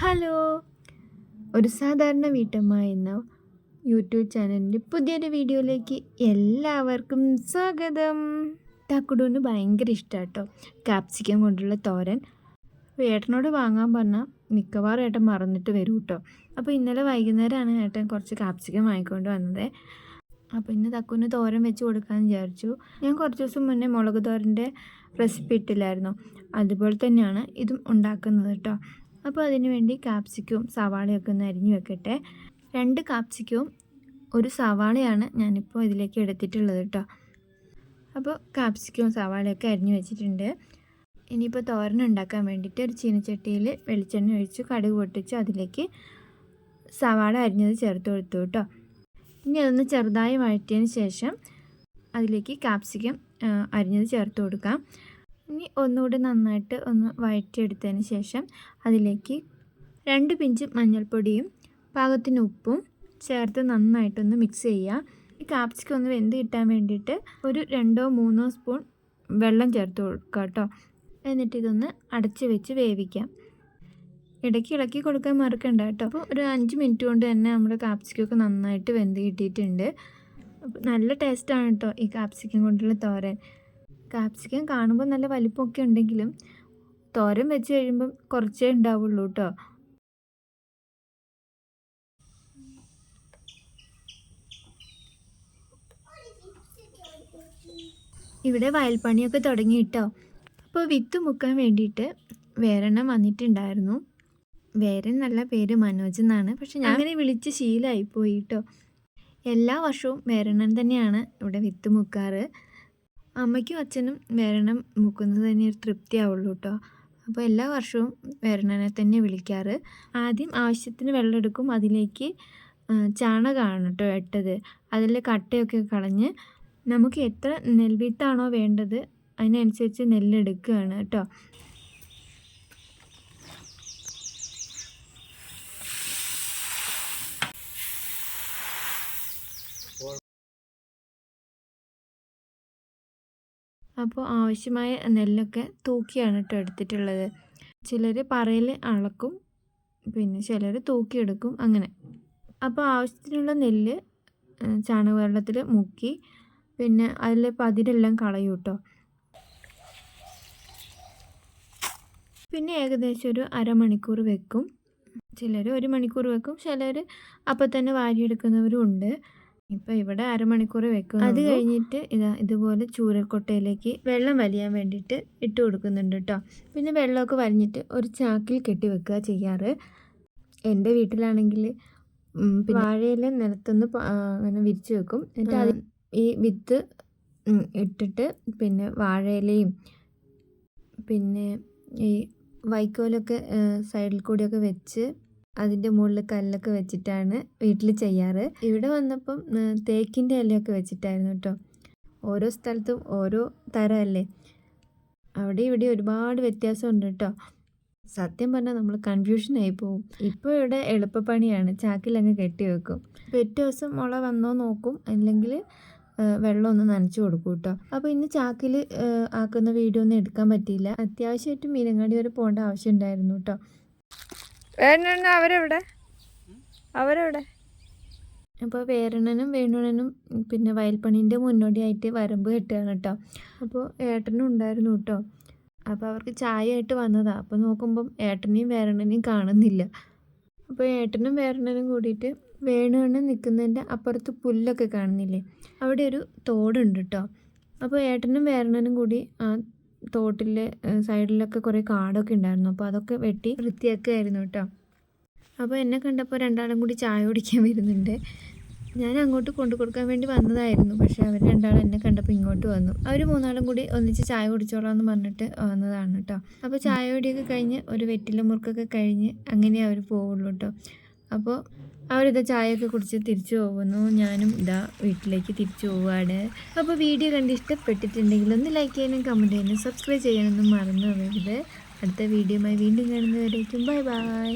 Hello. ഒരു സാധാരണ വീട്ടമ്മ എന്ന യൂട്യൂബ് ചാനലിന്റെ പുതിയൊരു വീഡിയോയിലേക്ക് എല്ലാവർക്കും സ്വാഗതം. തക്കുടൂന് ഭയങ്കര ഇഷ്ടമാണ് കേട്ടോ കാപ്സിക്കം കൊണ്ടുള്ള തോരൻ. ഏട്ടനോട് വാങ്ങാൻ പറഞ്ഞാൽ മിക്കവാറും ഏട്ടൻ മറന്നിട്ട് വരും കേട്ടോ അപ്പോൾ ഇന്നലെ വൈകുന്നേരമാണ് ഏട്ടൻ കുറച്ച് കാപ്സിക്കം വാങ്ങിക്കൊണ്ട് വന്നത്. അപ്പോൾ ഇന്ന് തക്കുന് തോരൻ വെച്ച് കൊടുക്കാമെന്ന് വിചാരിച്ചു. ഞാൻ കുറച്ച് ദിവസം മുന്നേ മുളക് തോരന്റെ റെസിപ്പി ഇട്ടില്ലായിരുന്നു. അതുപോലെ തന്നെയാണ് ഇതും ഉണ്ടാക്കുന്നത് കേട്ടോ. അപ്പോൾ അതിനുവേണ്ടി കാപ്സിക്കും സവാളയൊക്കെ ഒന്ന് അരിഞ്ഞു വെക്കട്ടെ. രണ്ട് കാപ്സിക്കവും ഒരു സവാളയാണ് ഞാനിപ്പോൾ ഇതിലേക്ക് എടുത്തിട്ടുള്ളത് കേട്ടോ. അപ്പോൾ കാപ്സിക്കവും സവാളയൊക്കെ അരിഞ്ഞു വെച്ചിട്ടുണ്ട്. ഇനിയിപ്പോൾ തോരൻ ഉണ്ടാക്കാൻ വേണ്ടിയിട്ട് ഒരു ചീനച്ചട്ടിയിൽ വെളിച്ചെണ്ണ ഒഴിച്ച് കടുക് പൊട്ടിച്ച് അതിലേക്ക് സവാള അരിഞ്ഞത് ചേർത്ത് കൊടുത്തു കേട്ടോ. ഇനി അതൊന്ന് ചെറുതായി വഴറ്റിയതിന് ശേഷം അതിലേക്ക് കാപ്സിക്കം അരിഞ്ഞത് ചേർത്ത് കൊടുക്കാം. ഇനി ഒന്നുകൂടി നന്നായിട്ട് ഒന്ന് വഴറ്റിയെടുത്തതിന് ശേഷം അതിലേക്ക് രണ്ട് പിഞ്ച് മഞ്ഞൾപ്പൊടിയും പാകത്തിന് ഉപ്പും ചേർത്ത് നന്നായിട്ടൊന്ന് മിക്സ് ചെയ്യുക. ഈ കാപ്സിക്കം ഒന്ന് വെന്ത് കിട്ടാൻ വേണ്ടിയിട്ട് ഒരു രണ്ടോ മൂന്നോ സ്പൂൺ വെള്ളം ചേർത്ത് കൊടുക്കുക കേട്ടോ. എന്നിട്ട് ഇതൊന്ന് അടച്ച് വെച്ച് വേവിക്കാം. ഇടയ്ക്ക് ഇളക്കി കൊടുക്കാൻ മറക്കണ്ട കേട്ടോ. അപ്പോൾ ഒരു അഞ്ച് മിനിറ്റ് കൊണ്ട് തന്നെ നമ്മുടെ കാപ്സിക്കൊക്കെ നന്നായിട്ട് വെന്ത് കിട്ടിയിട്ടുണ്ട്. നല്ല ടേസ്റ്റാണ് കേട്ടോ ഈ കാപ്സിക്കം കൊണ്ടുള്ള തോരൻ. കാപ്സിക്കം കാണുമ്പോൾ നല്ല വലിപ്പമൊക്കെ ഉണ്ടെങ്കിലും തോരൻ വെച്ച് കഴിയുമ്പം കുറച്ചേ ഉണ്ടാവുള്ളൂ കേട്ടോ ഇവിടെ വയൽപ്പണിയൊക്കെ തുടങ്ങി കേട്ടോ അപ്പോൾ വിത്ത് മുക്കാൻ വേണ്ടിയിട്ട് വേറെണ്ണം വന്നിട്ടുണ്ടായിരുന്നു. വേരൻ നല്ല പേര് മനോജ് എന്നാണ്. പക്ഷെ ഞാൻ അങ്ങനെ വിളിച്ച് ശീലമായി പോയി എല്ലാ വർഷവും വേറെണ്ണം തന്നെയാണ് ഇവിടെ വിത്ത് മുക്കാറ്. അമ്മയ്ക്കും അച്ഛനും വരണം മുക്കുന്നത് തന്നെ ഒരു തൃപ്തിയാവുള്ളൂ കേട്ടോ അപ്പോൾ എല്ലാ വർഷവും വരണനെ തന്നെ വിളിക്കാറ്. ആദ്യം ആവശ്യത്തിന് വെള്ളം എടുക്കും അതിലേക്ക് ചാണകമാണ് കേട്ടോ ഇട്ടത്. അതിൽ കട്ടയൊക്കെ കളഞ്ഞ് നമുക്ക് എത്ര നെൽവിത്താണോ വേണ്ടത് അതിനനുസരിച്ച് നെല്ലെടുക്കുകയാണ് കേട്ടോ അപ്പോൾ ആവശ്യമായ നെല്ലൊക്കെ തൂക്കിയാണ് കേട്ടോ എടുത്തിട്ടുള്ളത്. ചിലർ പറയിൽ അളക്കും പിന്നെ ചിലർ തൂക്കിയെടുക്കും അങ്ങനെ. അപ്പോൾ ആവശ്യത്തിനുള്ള നെല്ല് ചാണകവെള്ളത്തിൽ മുക്കി പിന്നെ അതിൽ പതിരെല്ലാം കളയും കേട്ടോ പിന്നെ ഏകദേശം ഒരു അരമണിക്കൂർ വെക്കും. ചിലർ ഒരു മണിക്കൂർ വെക്കും ചിലർ അപ്പം തന്നെ വാരിയെടുക്കുന്നവരും ഉണ്ട്. ഇപ്പം ഇവിടെ അരമണിക്കൂർ വെക്കും അത് കഴിഞ്ഞിട്ട് ഇതാ ഇതുപോലെ ചൂരക്കൊട്ടയിലേക്ക് വെള്ളം വലിയാൻ വേണ്ടിയിട്ട് ഇട്ട് കൊടുക്കുന്നുണ്ട് കേട്ടോ പിന്നെ വെള്ളമൊക്കെ വലിഞ്ഞിട്ട് ഒരു ചാക്കിൽ കെട്ടി വെക്കുക ചെയ്യാറ്. എന്റെ വീട്ടിലാണെങ്കിൽ വാഴയില നിലത്തുനിന്ന് അങ്ങനെ വിരിച്ചു വെക്കും. എന്നിട്ട് അത് ഈ വിത്ത് ഇട്ടിട്ട് പിന്നെ വാഴയിലയും പിന്നെ ഈ വൈക്കോലൊക്കെ സൈഡിൽ കൂടിയൊക്കെ വെച്ച് അതിന്റെ മുകളിൽ കല്ലൊക്കെ വെച്ചിട്ടാണ് വീട്ടിൽ ചെയ്യാറ്. ഇവിടെ വന്നപ്പം തേക്കിന്റെ ഇലയൊക്കെ വെച്ചിട്ടായിരുന്നു കേട്ടോ ഓരോ സ്ഥലത്തും ഓരോ തരമല്ലേ? അവിടെ ഇവിടെ ഒരുപാട് വ്യത്യാസമുണ്ട് കേട്ടോ സത്യം പറഞ്ഞാൽ നമ്മൾ കൺഫ്യൂഷനായി പോവും. ഇപ്പോൾ ഇവിടെ എളുപ്പപ്പണിയാണ്. ചാക്കിലങ്ങ് കെട്ടി വെക്കും. പിറ്റേ ദിവസം മുള വന്നോ നോക്കും. അല്ലെങ്കിൽ വെള്ളം ഒന്ന് നനച്ചു കൊടുക്കും കേട്ടോ അപ്പോൾ ഇന്ന് ചാക്കിൽ ആക്കുന്ന വീഡിയോ ഒന്നും എടുക്കാൻ പറ്റിയില്ല. അത്യാവശ്യമായിട്ട് മീനങ്ങാടി വരെ പോകേണ്ട ആവശ്യമുണ്ടായിരുന്നു കേട്ടോ വേണണ്ണ അവരെവിടെ? അവരെവിടെ? അപ്പോൾ വേരണനും വേണുണനും പിന്നെ വയൽപ്പണീന്റെ മുന്നോടിയായിട്ട് വരമ്പ് കെട്ടുകയാണ് കേട്ടോ. അപ്പോൾ ഏട്ടനും ഉണ്ടായിരുന്നു കേട്ടോ. അപ്പോൾ അവർക്ക് ചായ ആയിട്ട് വന്നതാണ് അപ്പോൾ നോക്കുമ്പം ഏട്ടനെയും വേരണനെയും കാണുന്നില്ല. അപ്പോൾ ഏട്ടനും വേരണനും കൂടിയിട്ട് വേണുവണ്ണം നിൽക്കുന്നതിന്റെ അപ്പുറത്ത് പുല്ലൊക്കെ കാണുന്നില്ലേ? അവിടെ ഒരു തോടുണ്ട് കേട്ടോ. അപ്പോൾ ഏട്ടനും വേരണനും കൂടി ആ തോട്ടിലെ സൈഡിലൊക്കെ കുറേ കാടൊക്കെ ഉണ്ടായിരുന്നു അപ്പോൾ അതൊക്കെ വെട്ടി വൃത്തിയാക്കുകയായിരുന്നു കേട്ടോ അപ്പോൾ എന്നെ കണ്ടപ്പോൾ രണ്ടാളും കൂടി ചായ കുടിക്കാൻ വരുന്നുണ്ട്. ഞാൻ അങ്ങോട്ട് കൊണ്ടു കൊടുക്കാൻ വേണ്ടി വന്നതായിരുന്നു. പക്ഷേ അവർ രണ്ടാളും എന്നെ കണ്ടപ്പോൾ ഇങ്ങോട്ട് വന്നു. അവർ മൂന്നാളും കൂടി ഒന്നിച്ച് ചായ കുടിച്ചോളാം എന്ന് പറഞ്ഞിട്ട് വന്നതാണ് കേട്ടോ അപ്പോൾ ചായ കുടിയൊക്കെ കഴിഞ്ഞ് ഒരു വെറ്റില മുറുക്കൊക്കെ കഴിഞ്ഞ് അങ്ങനെ അവർ പോവുള്ളൂ കേട്ടോ അപ്പോൾ അവരിതാ ചായയൊക്കെ കുടിച്ച് തിരിച്ചു പോകുന്നു. ഞാനും ഇതാ വീട്ടിലേക്ക് തിരിച്ചു പോവുകയാണ് അപ്പോൾ വീഡിയോ കണ്ട് ഇഷ്ടപ്പെട്ടിട്ടുണ്ടെങ്കിൽ ഒന്ന് ലൈക്ക് ചെയ്യാനും കമന്റ് ചെയ്യാനും സബ്സ്ക്രൈബ് ചെയ്യാനൊന്നും മറന്നു പോകരുത്. അടുത്ത വീഡിയോയുമായി വീണ്ടും കാണുന്നവരേക്കും ബൈ ബൈ